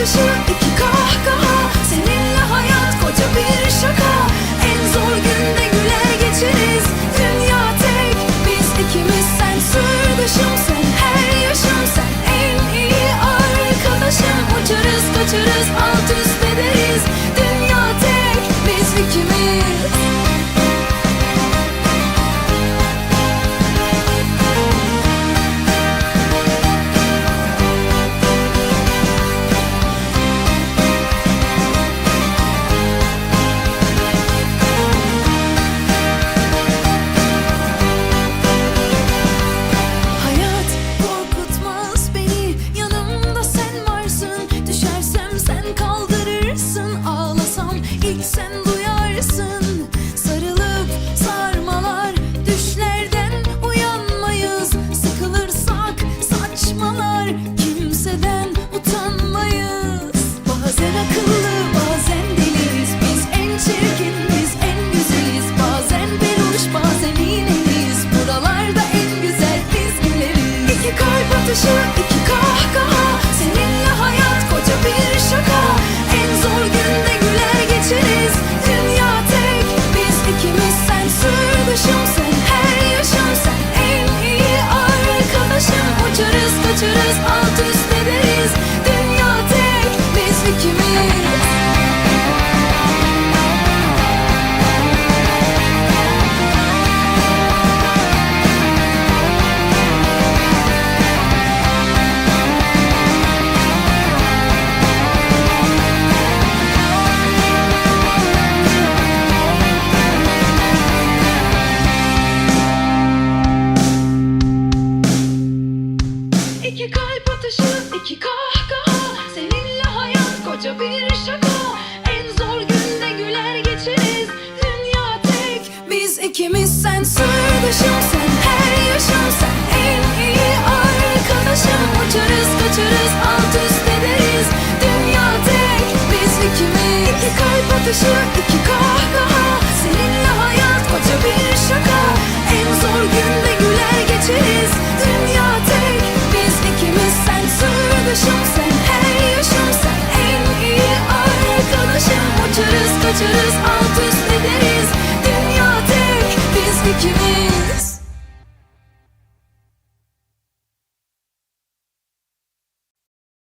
atışı iki kahkaha. Seninle hayat koca bir şaka. En zor günde güler geçeriz. Dünya tek biz ikimiz. Sen sür dışım sen her yaşım. Sen en iyi arkadaşım. Uçarız kaçarız. Sen duyarsın. Sarılıp sarmalar düşlerden uyanmayız. Sıkılırsak saçmalar kimseden utanmayız. Bazen akıllı bazen deliyiz. Biz en çirkin en güzeliz Bazen peluş bazen iğneliyiz. Buralarda en güzel biz güleriz İki kalp atışı Uçarız kaçarız alt iki kahkaha Seninle hayat koca bir şaka. En zor günde güler geçeriz. Dünya tek Biz ikimiz sen sırdaşım Sen her yaşım Sen. En iyi arkadaşım Uçarız kaçarız alt üst ederiz. Dünya tek Biz ikimiz. İki kalp atışı,